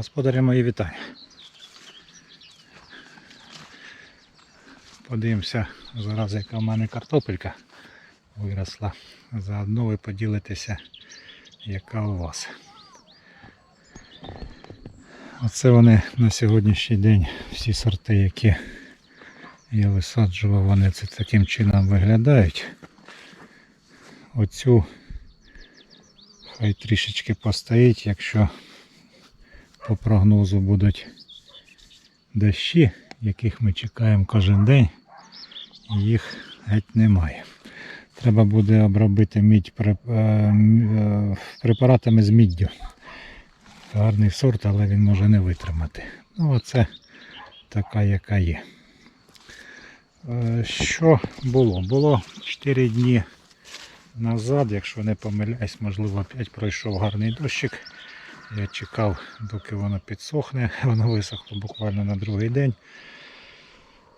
Господарі мої вітання. Подивимося зараз, яка в мене картопелька виросла. Заодно ви поділитеся, яка у вас. Оце вони на сьогоднішній день всі сорти, які я висаджував, вони це таким чином виглядають. Оцю хай трішечки постоїть, якщо по прогнозу будуть дощі, яких ми чекаємо кожен день, їх геть немає. Треба буде обробити мідь е, е, препаратами з міддю. Гарний сорт, але він може не витримати. Ну, оце така, яка є. Е, Що було? Було 4 дні назад, якщо не помиляюсь, можливо, опять пройшов гарний дощик. Я чекав, доки воно підсохне. Воно висохло буквально на другий день.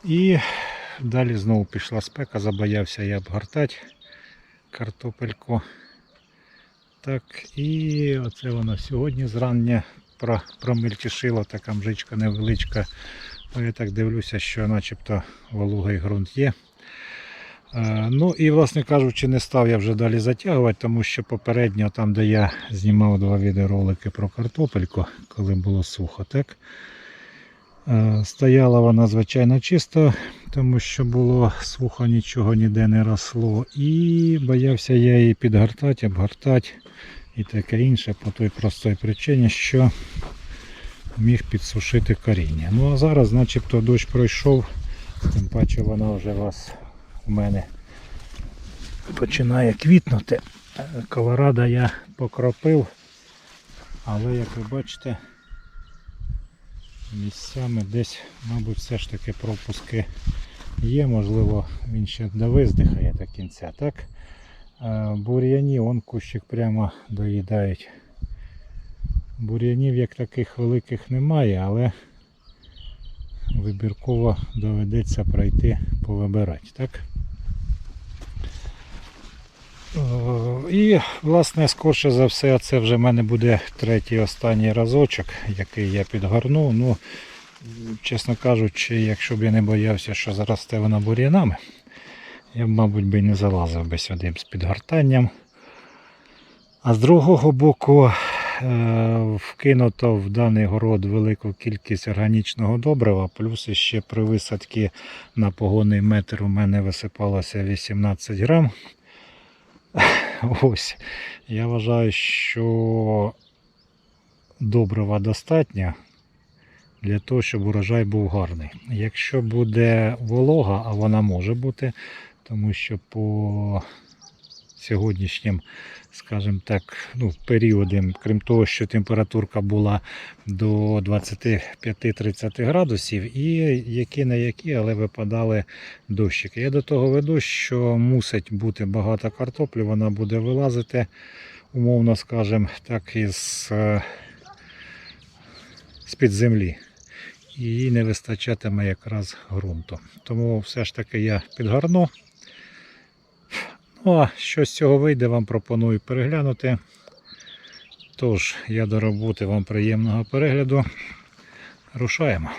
І далі знову пішла спека, забоявся я обгортати картопельку. Так, і оце воно сьогодні зрання про- промельтішило, така мжичка невеличка. Я так дивлюся, що начебто вологий ґрунт є. Е, Ну і, власне кажучи, не став я вже далі затягувати, тому що попередньо, там, де я знімав два відеоролики про картопельку, коли було сухо, так, е, стояла вона звичайно чисто, тому що було сухо, нічого ніде не росло. І боявся я її підгортати, обгортати і таке інше по той простій причині, що міг підсушити коріння. Ну а зараз, начебто, дощ пройшов, тим паче вона вже вас у мене починає квітнути. Колорадо я покропив, але як ви бачите, місцями десь, мабуть, все ж таки пропуски є, можливо, він ще довиздихає до кінця. Так? Бур'яні, он кущик прямо доїдають. Бур'янів як таких великих немає, але вибірково доведеться пройти повибирати. Так? О, І, власне, скорше за все, це вже в мене буде третій останній разочок, який я підгорну. Ну, чесно кажучи, якщо б я не боявся, що заросте вона бур'янами, я б, мабуть, би не залазив би сюди з підгортанням. А з другого боку, е, вкинуто в даний город велику кількість органічного добрива, плюс ще при висадці на погонний метр у мене висипалося 18 грам. Ось. Я вважаю, що добрива достатньо для того, щоб урожай був гарний. Якщо буде волога, а вона може бути, тому що по сьогоднішнім, скажімо так, ну, періодам, крім того, що температурка була до 25-30 градусів, і які не які, але випадали дощики. Я до того веду, що мусить бути багато картоплі, вона буде вилазити, умовно скажімо, так, із е, з-під землі. І не вистачатиме якраз ґрунту. Тому все ж таки я підгорну. Ну, а що з цього вийде, вам пропоную переглянути. Тож, я до роботи вам приємного перегляду. Рушаємо.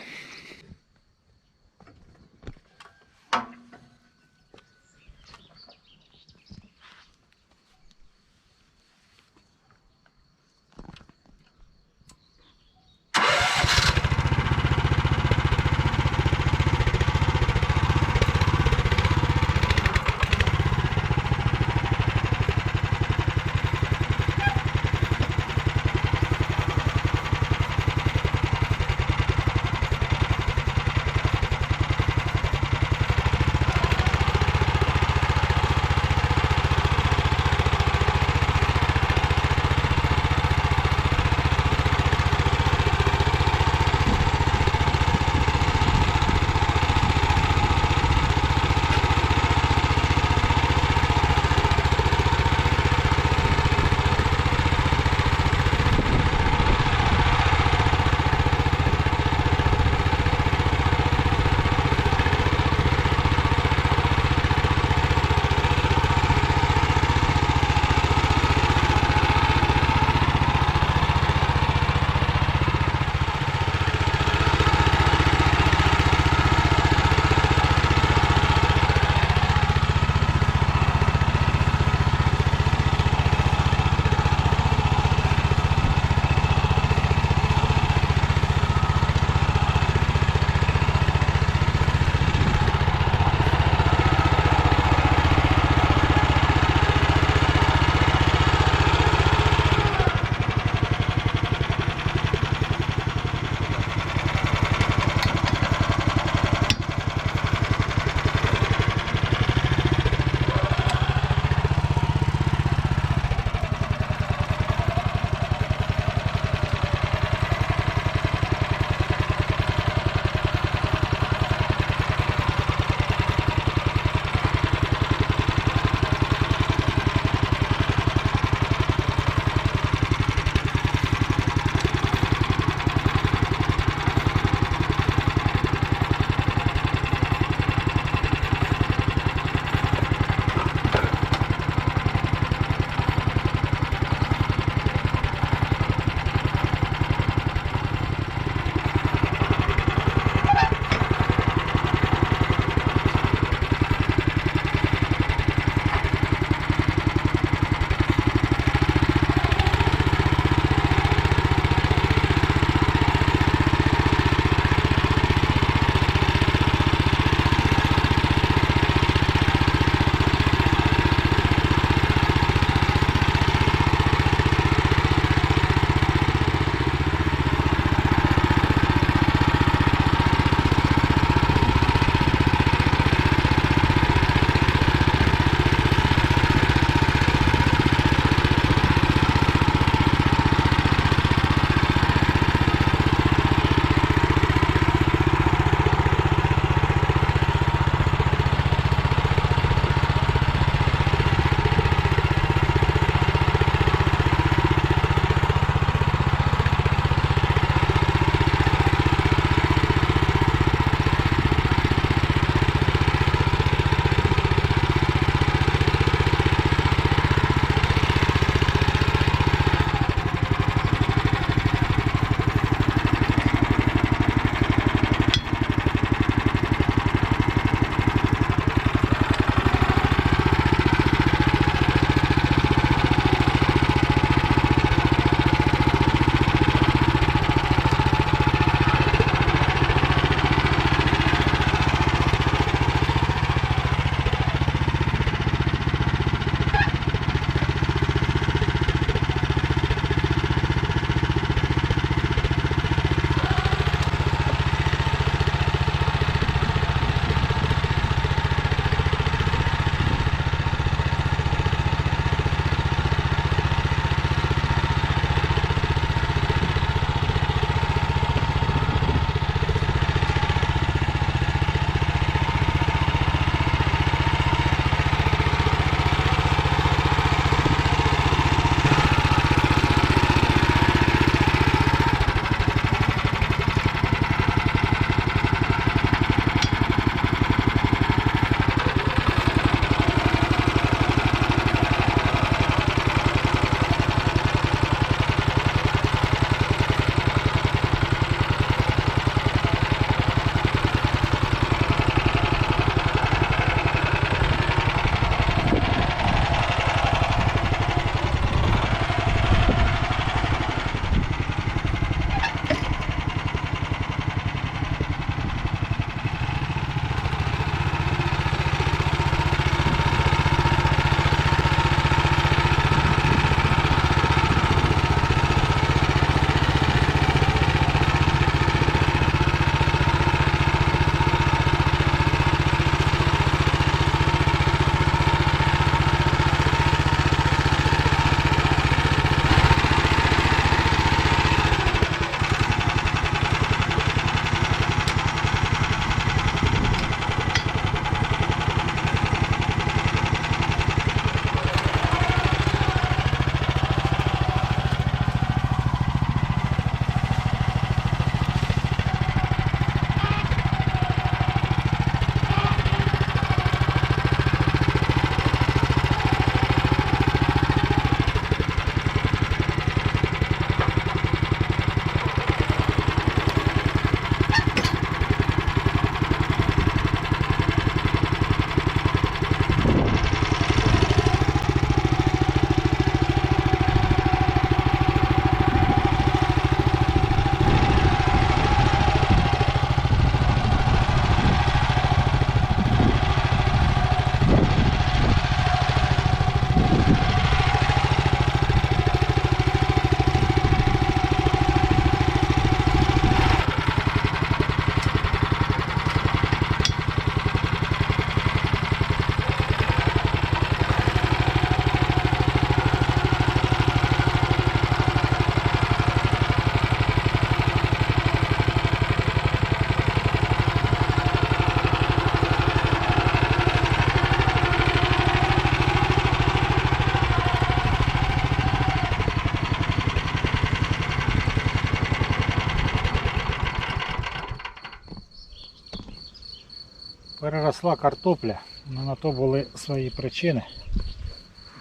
Переросла картопля, але на то були свої причини.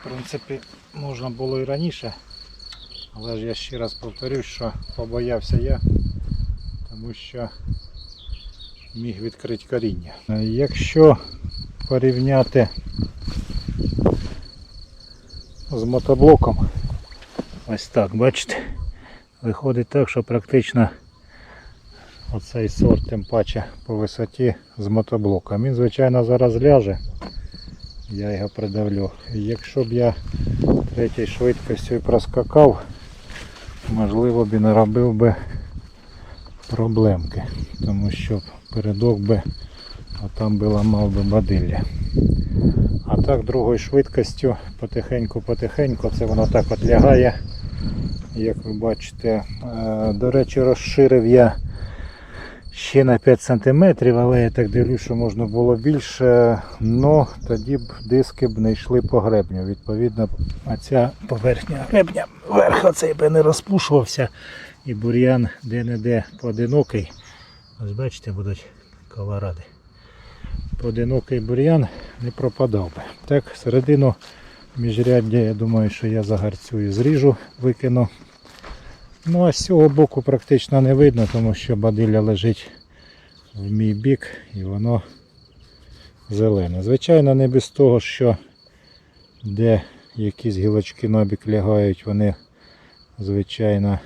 В принципі, можна було і раніше, але ж я ще раз повторюсь, що побоявся я, тому що міг відкрити коріння. Е, Якщо порівняти з мотоблоком, ось так, бачите, виходить так, що практично оцей сорт, тим паче по висоті з мотоблоком. Він, звичайно, зараз ляже, я його придавлю. Якщо б я третій швидкістю проскакав, можливо б і не робив би проблемки, тому що передок би, а там би ламав би бадилля. А так другою швидкістю потихеньку-потихеньку це воно так от лягає. Як ви бачите, Е, до речі, розширив я ще на 5 см, але я так дивлюсь, що можна було більше, но тоді б диски б не йшли по гребню. Відповідно, а ця поверхня гребня верх оцей би не розпушувався і бур'ян де-не-де поодинокий. Ось бачите, будуть колоради. Поодинокий бур'ян не пропадав би. Так, середину міжряддя, я думаю, що я загарцюю, зріжу, викину. Ну а з цього боку практично не видно, тому що бадилля лежить в мій бік і воно зелене. Звичайно, не без того, що де якісь гілочки на бік лягають, вони звичайно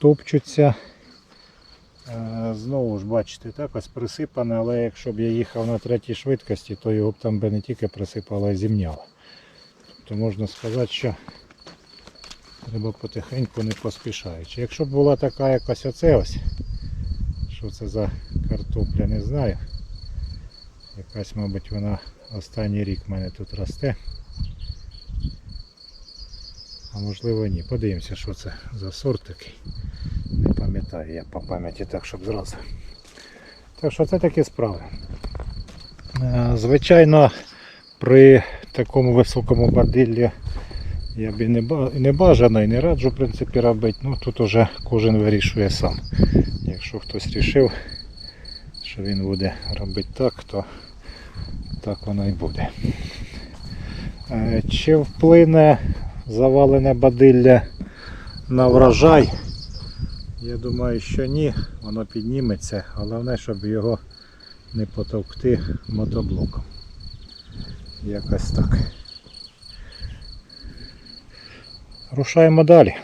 топчуться. Е, Знову ж бачите, так ось присипане, але якщо б я їхав на третій швидкості, то його б там би не тільки присипало, а й зімняло. То можна сказати, що треба потихеньку не поспішаючи. Якщо б була така якась оце ось, що це за картопля, не знаю. Якась, мабуть, вона останній рік в мене тут росте. А можливо ні. Подивимося, що це за сорт такий. Не пам'ятаю я по пам'яті так, щоб зразу. Так що це такі справи. Е, Звичайно, при такому високому бадиллі я б і не, ба- не бажано і не раджу в принципі робити. Ну тут уже кожен вирішує сам. Якщо хтось рішив, що він буде робити так, то так воно і буде. Е, Чи вплине завалене бадилля на врожай? Я думаю, що ні, воно підніметься. Головне, щоб його не потовкти мотоблоком. Якось так. Рушаємо далі.